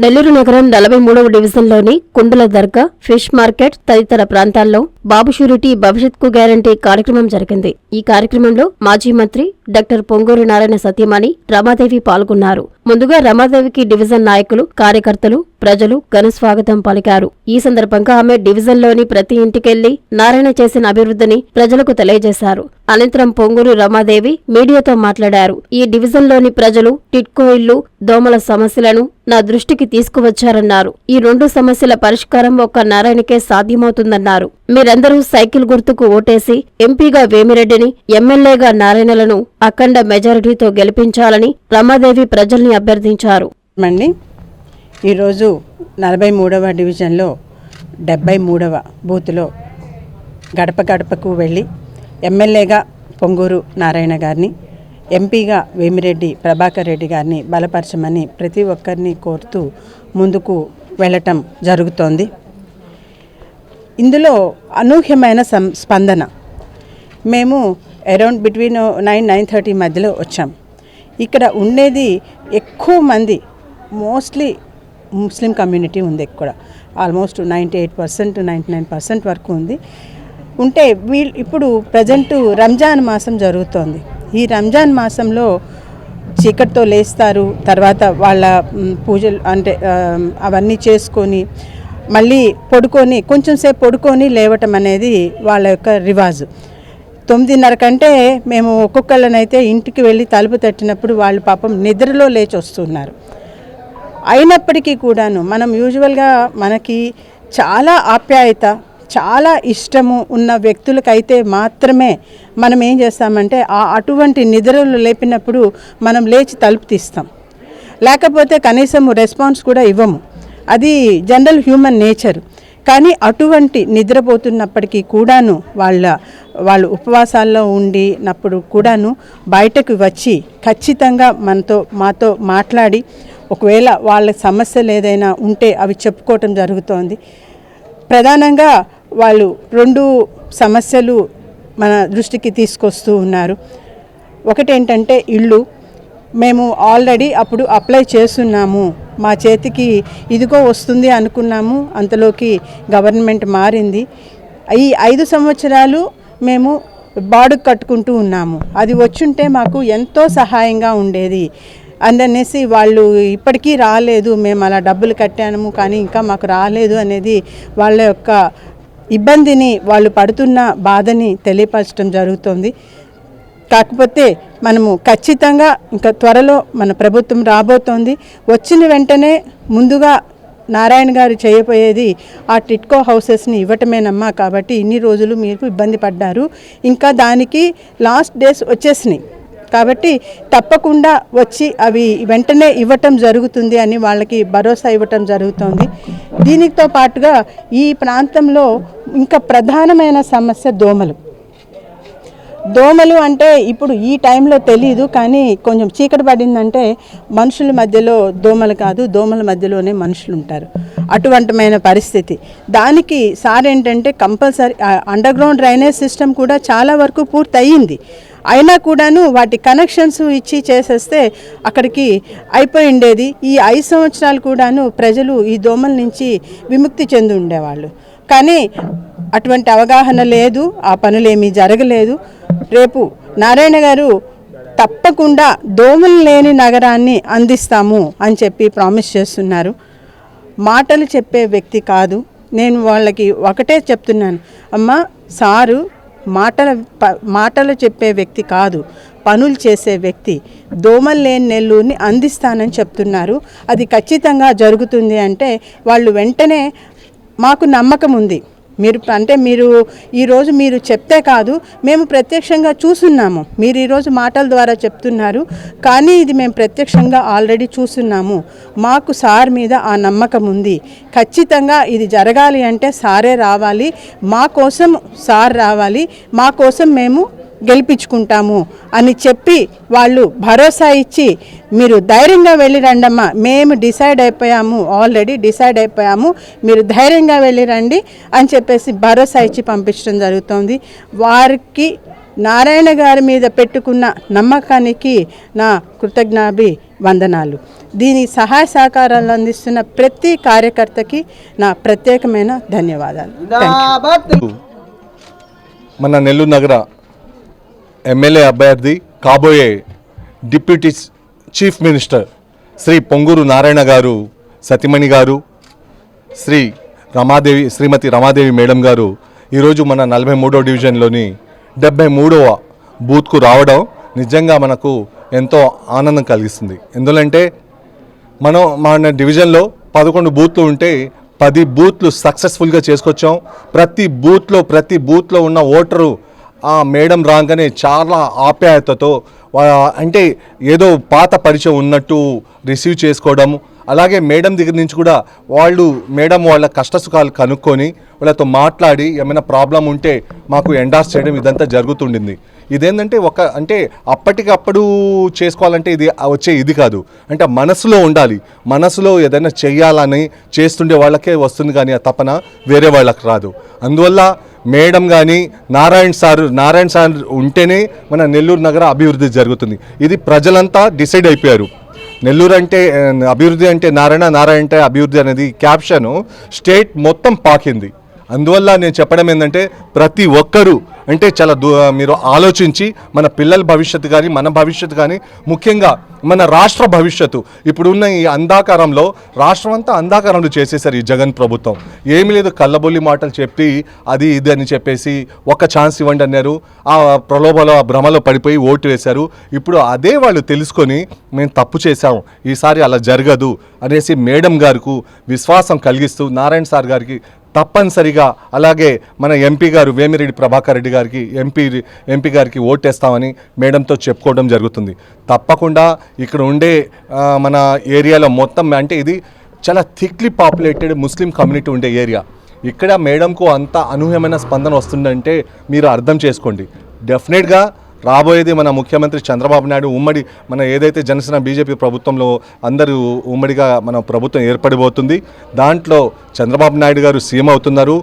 నెల్లూరు నగరం నలభై మూడవ డివిజన్లోని కుండల దర్గా ఫిష్ మార్కెట్ తదితర ప్రాంతాల్లో బాబు షూరిటీ భవిష్యత్కు గ్యారంటీ కార్యక్రమం జరిగింది. ఈ కార్యక్రమంలో మాజీ మంత్రి డాక్టర్ పొంగూరు నారాయణ సత్యమణి రమాదేవి పాల్గొన్నారు. ముందుగా రమాదేవికి డివిజన్ నాయకులు కార్యకర్తలు ప్రజలు ఘనస్వాగతం పలికారు. ఈ సందర్భంగా ఆమె డివిజన్లోని ప్రతి ఇంటికెళ్ళి నారాయణ చేసిన అభివృద్ధిని ప్రజలకు తెలియజేశారు. అనంతరం పొంగూరు రమాదేవి మీడియాతో మాట్లాడారు. ఈ డివిజన్లోని ప్రజలు టిట్కో ఇల్లు దోమల సమస్యలను నా దృష్టికి తీసుకువచ్చారన్నారు. ఈ రెండు సమస్యల పరిష్కారం ఒక్క నారాయణకే సాధ్యమవుతుందన్నారు. మీరు మీరందరూ సైకిల్ గుర్తుకు ఓటేసి ఎంపీగా వేమిరెడ్డిని ఎమ్మెల్యేగా నారాయణలను అఖండ మెజారిటీతో గెలిపించాలని రమాదేవి ప్రజల్ని అభ్యర్థించారు. అండి ఈరోజు నలభై మూడవ డివిజన్లో డెబ్బై మూడవ బూత్లో గడప గడపకు వెళ్ళి ఎమ్మెల్యేగా పొంగూరు నారాయణ గారిని ఎంపీగా వేమిరెడ్డి ప్రభాకర్ రెడ్డి గారిని బలపరచమని ప్రతి ఒక్కరిని కోరుతూ ముందుకు వెళ్ళటం జరుగుతోంది. ఇందులో అనూహ్యమైన సం స్పందన. మేము around between nine nine thirty మధ్యలో వచ్చాం. ఇక్కడ ఉండేది ఎక్కువ మంది మోస్ట్లీ ముస్లిం కమ్యూనిటీ ఉంది ఇక్కడ. Almost ninety eight percent ninety nine percent వరకు ఉంది. ఉంటే వీళ్ళు ఇప్పుడు ప్రజెంట్ రంజాన్ మాసం జరుగుతోంది. ఈ రంజాన్ మాసంలో చీకటితో లేస్తారు తర్వాత వాళ్ళ పూజలు అంటే అవన్నీ చేసుకొని మళ్ళీ పడుకొని కొంచెం సేపు పడుకొని లేవటం అనేది వాళ్ళ యొక్క రివాజు. తొమ్మిదిన్నర కంటే మేము ఒక్కొక్కళ్ళనైతే ఇంటికి వెళ్ళి తలుపు తట్టినప్పుడు వాళ్ళు పాపం నిద్రలో లేచి వస్తున్నారు. అయినప్పటికీ కూడాను మనం యూజువల్గా మనకి చాలా ఆప్యాయత చాలా ఇష్టము ఉన్న వ్యక్తులకైతే మాత్రమే మనం ఏం చేస్తామంటే ఆ అటువంటి నిద్రలు లేపినప్పుడు మనం లేచి తలుపు తీస్తాం. లేకపోతే కనీసం రెస్పాన్స్ కూడా ఇవ్వము. అది జనరల్ హ్యూమన్ నేచర్. కానీ అటువంటి నిద్రపోతున్నప్పటికీ కూడాను వాళ్ళ వాళ్ళు ఉపవాసాల్లో ఉండినప్పుడు కూడాను బయటకు వచ్చి ఖచ్చితంగా మనతో మాతో మాట్లాడి ఒకవేళ వాళ్ళ సమస్యలు ఏదైనా ఉంటే అవి చెప్పుకోవటం జరుగుతోంది. ప్రధానంగా వాళ్ళు రెండు సమస్యలు మన దృష్టికి తీసుకొస్తూ ఉన్నారు. ఒకటేంటంటే ఇళ్ళు మేము ఆల్రెడీ అప్పుడు అప్లై చేస్తున్నాము. మా చేతికి ఇదిగో వస్తుంది అనుకున్నాము. అంతలోకి గవర్నమెంట్ మారింది. ఈ ఐదు సంవత్సరాలు మేము బాడుకు కట్టుకుంటూ ఉన్నాము. అది వచ్చుంటే మాకు ఎంతో సహాయంగా ఉండేది. అందనేసి వాళ్ళు ఇప్పటికీ రాలేదు. మేము అలా డబ్బులు కట్టాము కానీ ఇంకా మాకు రాలేదు అనేది వాళ్ళ యొక్క ఇబ్బందిని వాళ్ళు పడుతున్న బాధని తెలియపరచడం జరుగుతుంది. కాకపోతే మనము ఖచ్చితంగా ఇంకా త్వరలో మన ప్రభుత్వం రాబోతోంది. వచ్చిన వెంటనే ముందుగా నారాయణ గారు చేయబోయేది ఆ టిట్కో హౌసెస్ని ఇవ్వటమేనమ్మా కాబట్టి ఇన్ని రోజులు మీరు ఇబ్బంది పడ్డారు. ఇంకా దానికి లాస్ట్ డేస్ వచ్చేసినాయి. కాబట్టి తప్పకుండా వచ్చి అవి వెంటనే ఇవ్వటం జరుగుతుంది అని వాళ్ళకి భరోసా ఇవ్వటం జరుగుతోంది. దీనితో పాటుగా ఈ ప్రాంతంలో ఇంకా ప్రధానమైన సమస్య దోమలు. దోమలు అంటే ఇప్పుడు ఈ టైంలో తెలియదు కానీ కొంచెం చీకటి పడిందంటే మనుషుల మధ్యలో దోమలు కాదు దోమల మధ్యలోనే మనుషులు ఉంటారు. అటువంటిమైన పరిస్థితి. దానికి సార్ ఏంటంటే compulsory underground drainage system కూడా చాలా వరకు పూర్తి అయ్యింది అయినా కూడాను వాటి కనెక్షన్స్ ఇచ్చి చేసేస్తే అక్కడికి అయిపోయి ఉండేది ఈ ఐదు సంవత్సరాలు కూడాను ప్రజలు ఈ దోమల నుంచి విముక్తి చెంది ఉండేవాళ్ళు. కానీ అటువంటి అవగాహన లేదు ఆ పనులేమీ జరగలేదు. రేపు నారాయణ గారు తప్పకుండా దోమలు లేని నగరాన్ని అందిస్తాము అని చెప్పి ప్రామిస్ చేస్తున్నారు. మాటలు చెప్పే వ్యక్తి కాదు. నేను వాళ్ళకి ఒకటే చెప్తున్నాను. అమ్మ సారు మాటల ప- మాటలు చెప్పే వ్యక్తి కాదు. పనులు చేసే వ్యక్తి. దోమలు లేని నెల్లూరుని అందిస్తానని చెప్తున్నారు. అది ఖచ్చితంగా జరుగుతుంది అంటే వాళ్ళు వెంటనే మాకు నమ్మకం ఉంది. మీరు అంటే మీరు ఈరోజు మీరు చెప్తే కాదు మేము ప్రత్యక్షంగా చూస్తున్నాము. మీరు ఈరోజు మాటల ద్వారా చెప్తున్నారు కానీ ఇది మేము ప్రత్యక్షంగా ఆల్రెడీ చూస్తున్నాము. మాకు సార్ మీద ఆ నమ్మకం ఉంది. ఖచ్చితంగా ఇది జరగాలి అంటే సారే రావాలి. మా కోసం సార్ రావాలి. మా కోసం మేము గెలిపించుకుంటాము అని చెప్పి వాళ్ళు భరోసా ఇచ్చి మీరు ధైర్యంగా వెళ్ళి రండమ్మా మేము డిసైడ్ అయిపోయాము ఆల్రెడీ డిసైడ్ అయిపోయాము మీరు ధైర్యంగా వెళ్ళి రండి అని చెప్పేసి భరోసా ఇచ్చి పంపించడం జరుగుతుంది. వారికి నారాయణ గారి మీద పెట్టుకున్న నమ్మకానికి నా కృతజ్ఞాభి వందనాలు. దీని సహాయ సహకారాలు అందిస్తున్న ప్రతి కార్యకర్తకి నా ప్రత్యేకమైన ధన్యవాదాలు. మన నెల్లూరు నగర ఎమ్మెల్యే అభ్యర్థి కాబోయే deputy chief minister Shri Ponguru Narayana garu సతిమణి గారు శ్రీ రమాదేవి శ్రీమతి రమాదేవి మేడం గారు ఈరోజు మన నలభై మూడో డివిజన్లోని డెబ్బై మూడవ బూత్కు రావడం నిజంగా మనకు ఎంతో ఆనందం కలిగిస్తుంది. ఎందుకంటే మనం మన డివిజన్లో పదకొండు బూత్లు ఉంటే పది బూత్లు సక్సెస్ఫుల్గా చేసుకొచ్చాం. ప్రతి బూత్లో ప్రతి బూత్లో ఉన్న ఓటరు ఆ మేడం రాగానే చాలా ఆప్యాయతతో అంటే ఏదో పాత పరిచయం ఉన్నట్టు రిసీవ్ చేసుకోవడం అలాగే మేడం దగ్గర నుంచి కూడా వాళ్ళు మేడం వాళ్ళ కష్టసుఖాలు కనుక్కొని వాళ్ళతో మాట్లాడి ఏమైనా ప్రాబ్లం ఉంటే మాకు ఎండార్స్ చేయడం ఇదంతా జరుగుతుండింది. ఇదేంటంటే ఒక అంటే అప్పటికప్పుడు చేసుకోవాలంటే ఇది వచ్చే ఇది కాదు. అంటే మనసులో ఉండాలి. మనసులో ఏదైనా చేయాలని చేస్తుండే వాళ్ళకే వస్తుంది కానీ ఆ తపన వేరే వాళ్ళకి రాదు. అందువల్ల మేడం కానీ నారాయణ సార్ నారాయణ సార్ ఉంటేనే మన నెల్లూరు నగర అభివృద్ధి జరుగుతుంది. ఇది ప్రజలంతా డిసైడ్ అయిపోయారు. నెల్లూరు అంటే అభివృద్ధి అంటే నారాయణ నారాయణ అంటే అభివృద్ధి అనేది క్యాప్షన్ స్టేట్ మొత్తం పాకింది. అందువల్ల నేను చెప్పడం ఏంటంటే ప్రతి ఒక్కరూ అంటే చాలా దూ మీరు ఆలోచించి మన పిల్లల భవిష్యత్తు కానీ మన భవిష్యత్తు కానీ ముఖ్యంగా మన రాష్ట్ర భవిష్యత్తు. ఇప్పుడున్న ఈ అంధాకారంలో రాష్ట్రం అంతా అంధాకారంలో చేసేసారు ఈ జగన్ ప్రభుత్వం. ఏమీ లేదు కళ్ళబొల్లి మాటలు చెప్పి అది ఇది అని చెప్పేసి ఒక ఛాన్స్ ఇవ్వండి అన్నారు. ఆ ప్రలోభలో ఆ భ్రమలో పడిపోయి ఓటు వేశారు. ఇప్పుడు అదే వాళ్ళు తెలుసుకొని మేము తప్పు చేశాం. ఈసారి అలా జరగదు అనేసి మేడం గారికి విశ్వాసం కలిగిస్తూ నారాయణ సార్ గారికి తప్పనిసరిగా అలాగే మన ఎంపీ గారు వేమిరెడ్డి ప్రభాకర్ రెడ్డి గారికి ఎంపీ ఎంపీ గారికి ఓటేస్తామని మేడంతో చెప్పుకోవడం జరుగుతుంది. తప్పకుండా ఇక్కడ ఉండే మన ఏరియాలో మొత్తం అంటే ఇది చాలా థిక్లీ పాపులేటెడ్ ముస్లిం కమ్యూనిటీ ఉండే ఏరియా. ఇక్కడ మేడంకు అంత అనూహ్యమైన స్పందన వస్తుందంటే మీరు అర్థం చేసుకోండి. డెఫినెట్గా రాబోయేది మన ముఖ్యమంత్రి చంద్రబాబు నాయుడు ఉమ్మడి మన ఏదైతే జనసేన బీజేపీ ప్రభుత్వంలో అందరూ ఉమ్మడిగా మన ప్రభుత్వం ఏర్పడిపోతుంది. దాంట్లో చంద్రబాబు నాయుడు గారు సీఎం అవుతున్నారు.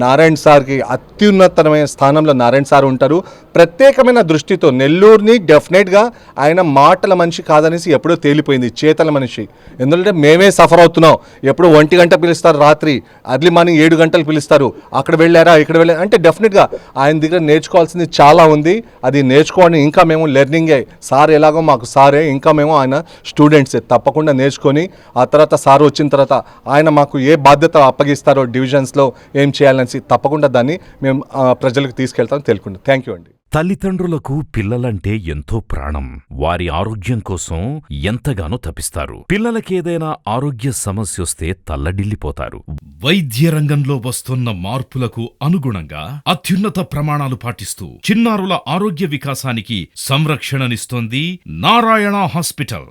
నారాయణ సార్కి అత్యున్నతమైన స్థానంలో నారాయణ సార్ ఉంటారు. ప్రత్యేకమైన దృష్టితో నెల్లూరుని డెఫినెట్గా ఆయన మాటల మనిషి కాదనేసి ఎప్పుడో తేలిపోయింది. చేతల మనిషి. ఎందుకంటే మేమే సఫర్ అవుతున్నాం. ఎప్పుడు ఒంటి గంట పిలుస్తారు రాత్రి. అర్లీ మార్నింగ్ ఏడు గంటలు పిలుస్తారు. అక్కడ వెళ్ళారా? ఇక్కడ వెళ్ళారా? అంటే డెఫినెట్గా ఆయన దగ్గర నేర్చుకోవాల్సింది చాలా ఉంది. అది నేర్చుకోవడం ఇంకా మేము లెర్నింగే. సార్ ఎలాగో మాకు సారే. ఇంకా మేము ఆయన స్టూడెంట్సే. తప్పకుండా నేర్చుకొని ఆ తర్వాత సార్ వచ్చిన తర్వాత ఆయన మాకు ఏ బాధ్యత అప్పగిస్తారో డివిజన్స్లో ఏం చేయాలనేసి తప్పకుండా దాన్ని మేము ప్రజలకు తీసుకెళ్తాం తెలుసుకుంటాం థ్యాంక్ యూ అండి. తల్లిదండ్రులకు పిల్లలంటే ఎంతో ప్రాణం. వారి ఆరోగ్యం కోసం ఎంతగానో తపిస్తారు. పిల్లలకేదైనా ఆరోగ్య సమస్యొస్తే తల్లడిల్లిపోతారు. వైద్య రంగంలో వస్తున్న మార్పులకు అనుగుణంగా అత్యున్నత ప్రమాణాలు పాటిస్తూ చిన్నారుల ఆరోగ్య వికాసానికి సంరక్షణనిస్తోంది నారాయణ హాస్పిటల్.